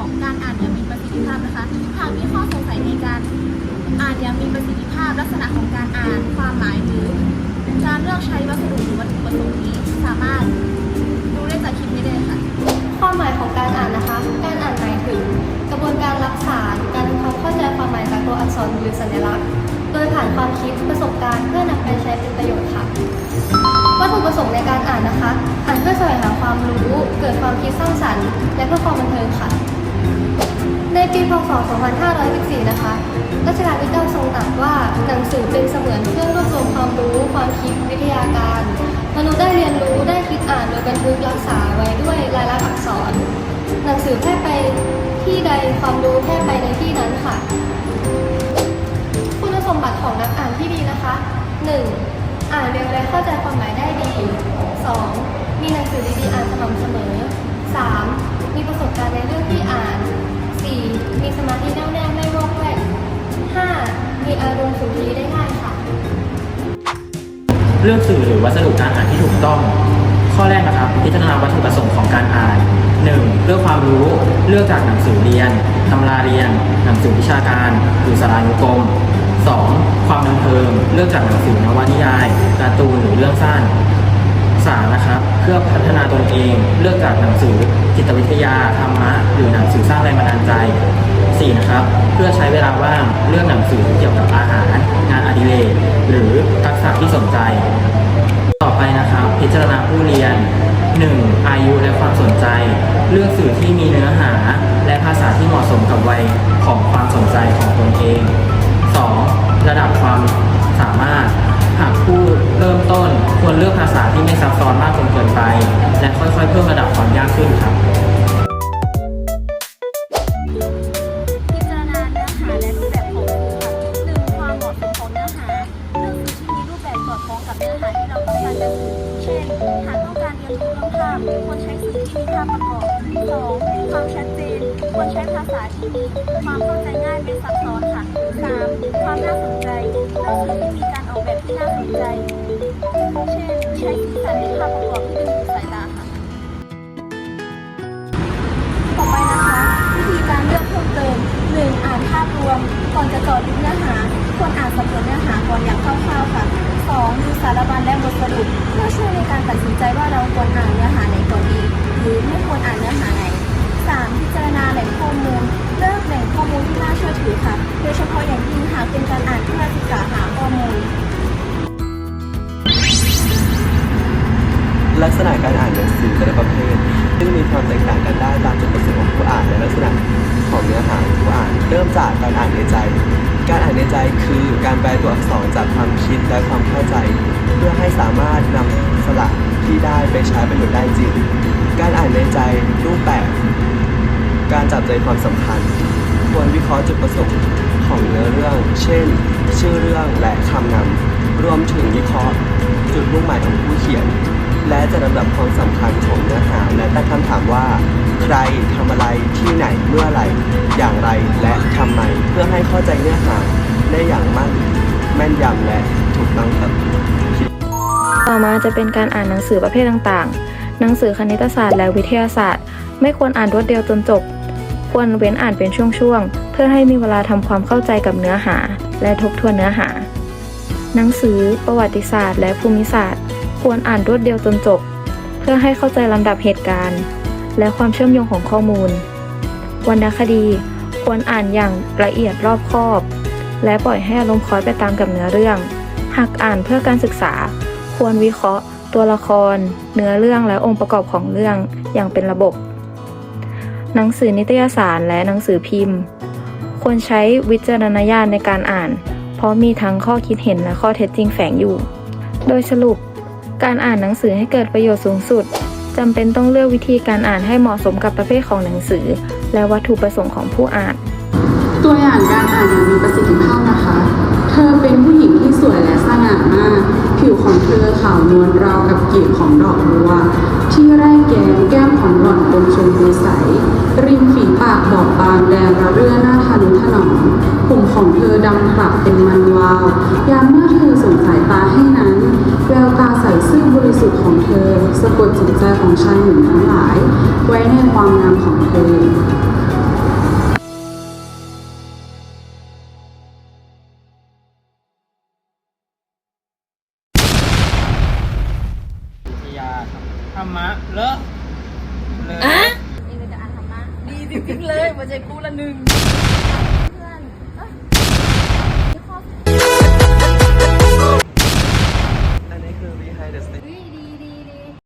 ของการอ่านอย่างมีประสิทธิภาพนะคะหากมีข้อสงสัยในการอ่านอย่างมีประสิทธิภาพ ลักษณะของการอ่านความหมายหรือการเลือกใช้วัสดุหรือวัตถุประสงค์นี้สามารถดูได้จากคลิปนี้เลยค่ะ ความหมายของการอ่านนะคะ การอ่านหมายถึง กระบวนการรับสารการทำความเข้าใจความหมายจากตัวอักษรหรือสัญลักษณ์ โดยผ่านความคิดประสบการณ์เพื่อนำไปใช้เป็นประโยชน์ค่ะ วัตถุประสงค์ในการอ่านนะคะ อ่านเพื่อแสวงหาความรู้ เกิดความคิดสร้างสรรค์ และเพื่อความบันเทิงค่ะ ในปีพศ 2514 นะคะ รัชกาลที่9ทรงตรัสว่าหนังสือเป็นเสมือนเครื่องรวบรวมความรู้ ความคิดวิทยาการ มนุษย์ได้เรียนรู้ได้คิดอ่านโดยบันทึกรักษาไว้ด้วยลายลักษณ์อักษร หนังสือแพร่ไปที่ใดความรู้แพร่ไปในที่นั้นค่ะ คุณสมบัติของนักอ่านที่ดีนะคะ 1. อ่านเร็วและเข้าใจความหมายได้ดี 2. มีหนังสือดีๆอ่านสม่ำเสมอ 3. มีประสบการณ์ในเรื่องที่อ่าน 4. มีสมาธิแน่วแน่ไม่วอกแวก 5. มีอารมณ์สุนทรีได้ง่ายค่ะ เลือกสื่อหรือวัสดุการอ่านที่ถูกต้อง ข้อแรกนะครับ พิจารณาวัตถุประสงค์ของการอ่าน 1. เพื่อความรู้ เลือกจากหนังสือเรียน ตำราเรียน หนังสือวิชาการ หรือสารานุกรม 2. ความบันเทิง เลือกจากหนังสือนวนิยายการ์ตูนหรือเรื่องสั้น 3. นะครับ เพื่อพัฒนาตนเอง เลือกจากหนังสือ จิตวิทยา ธรรมะ หรือหนังสือสร้างแรงบันดาลใจ 4. นะครับ เพื่อใช้เวลาว่างเลือกหนังสือเกี่ยวกับอาหาร งานอดิเรกหรือทักษะที่สนใจ ต่อไปนะครับ พิจารณาผู้เรียน 1. อายุและความสนใจ เลือกสื่อที่มีเนื้อหา และภาษาที่เหมาะสมกับวัยของความสนใจของตนเอง 2. ระดับความสามารถหากผู้เริ่มต้นควรเลือกภาษาที่ไม่ซับซ้อนมากจนเกินไป และค่อยๆเพิ่มระดับความยากขึ้น เช่น หากต้องการเรียนรู้เรื่องภาพควรใช้สื่อที่มีภาพประกอบสองความชัดเจน ควรใช้ภาษาที่มีความเข้าใจง่ายไม่ซับซ้อนค่ะสามความน่าสนใจเลือกสื่อที่มีการออกแบบที่น่าสนใจ เช่น ใช้สีสันในภาพประกอบที่ดึงดูดสายตาค่ะต่อไปนะคะ วิธีการเลือกเพิ่มเติม 1. อ่านภาพรวม ก่อนจะจาะลึกเนื้อหา ควรอ่านสำรวจเนื้อหาก่อนอย่างคร่าวๆค่ะ 2. ดูสารบัญและบทสรุปเพื่อช่วยในการตัดสินใจว่าเราควรอ่านเนื้อหาไหนก่อนดี หรือไม่ควรอ่านเนื้อหาไหน 3. พิจารณาแหล่งข้อมูล เลือกแหล่งข้อมูลที่น่าเชื่อถือค่ะ โดยเฉพาะอย่างยิ่งหากเป็นการอ่านเพื่อศึกษาหาข้อมูล ลักษณะการอ่านหนังสือแต่ละประเภทซึ่งมีความแตกต่างกันได้ตามจุดประสงค์ของผู้อ่านและลักษณะของเนื้อหา เริ่มจากการอ่านในใจ การอ่านในใจคือการแปลตัวอักษรจากความคิดและความเข้าใจ เพื่อให้สามารถนำสระที่ได้ไปใช้ประโยชน์ได้จริง การอ่านในใจรูปแบบ การจับใจความสำคัญ ควรวิเคราะห์จุดประสงค์ของเนื้อเรื่อง เช่น ชื่อเรื่องและคำนำรวมถึงวิเคราะห์ จุดมุ่งหมายของผู้เขียน และจะลำดับความสำคัญของเนื้อหาและตั้งคำถามว่า ใครทำอะไรที่ไหนเมื่อไหร่อย่างไรและ ให้เข้าใจเนื้อหาได้อย่างมั่นแม่นยำและถูกต้องครับต่อมาจะเป็นการอ่านหนังสือประเภทต่างๆ หนังสือคณิตศาสตร์และวิทยาศาสตร์ ไม่ควรอ่านรวดเดียวจนจบ ควรเว้นอ่านเป็นช่วงๆ เพื่อให้มีเวลาทำความเข้าใจกับเนื้อหา และทบทวนเนื้อหา หนังสือ ประวัติศาสตร์ และภูมิศาสตร์ ควรอ่านรวดเดียวจนจบ เพื่อให้เข้าใจลำดับเหตุการณ์ และความเชื่อมโยงของข้อมูล วรรณคดี ควรอ่านอย่างละเอียดรอบคอบ และปล่อยให้อารมณ์คล้อยไปตามกับเนื้อเรื่อง หากอ่านเพื่อการศึกษา ควรวิเคราะห์ ตัวละคร เนื้อเรื่องและองค์ประกอบของเรื่องอย่างเป็นระบบ หนังสือนิตยสารและหนังสือพิมพ์ ควรใช้วิจารณญาณในการอ่าน เพราะมีทั้งข้อคิดเห็นและข้อเท็จจริงแฝงอยู่ โดยสรุป การอ่านหนังสือให้เกิดประโยชน์สูงสุด จำเป็นต้องเลือกวิธีการอ่านให้เหมาะสมกับประเภทของหนังสือ และวัตถุประสงค์ของผู้อ่าน ตัวอย่างการอ่านอย่างมีประสิทธิภาพนะคะ เธอเป็นผู้หญิงที่สวยและสง่ามาก ผิวของเธอขาวนวลราวกับกลีบของดอกบัว ที่ไร่แก้มแก้มของหล่อนเป็นชมพูใส ริมฝีปากบอบบางแดงระเรื่อหน้าทะลุถนอมผมของเธอดำกลับเป็นมันวาว ยามเมื่อเธอส่งสายตาให้นั้น แววตาใสซื่อบริสุทธิ์ของเธอ สะกดจิตใจของชายหนุ่มทั้งหลาย ไว้ในความงามของเธอธรรมะเลอะเลย สิบทิ้งเลยหัใจกูละหนึ่งเพื่อนเอ้ย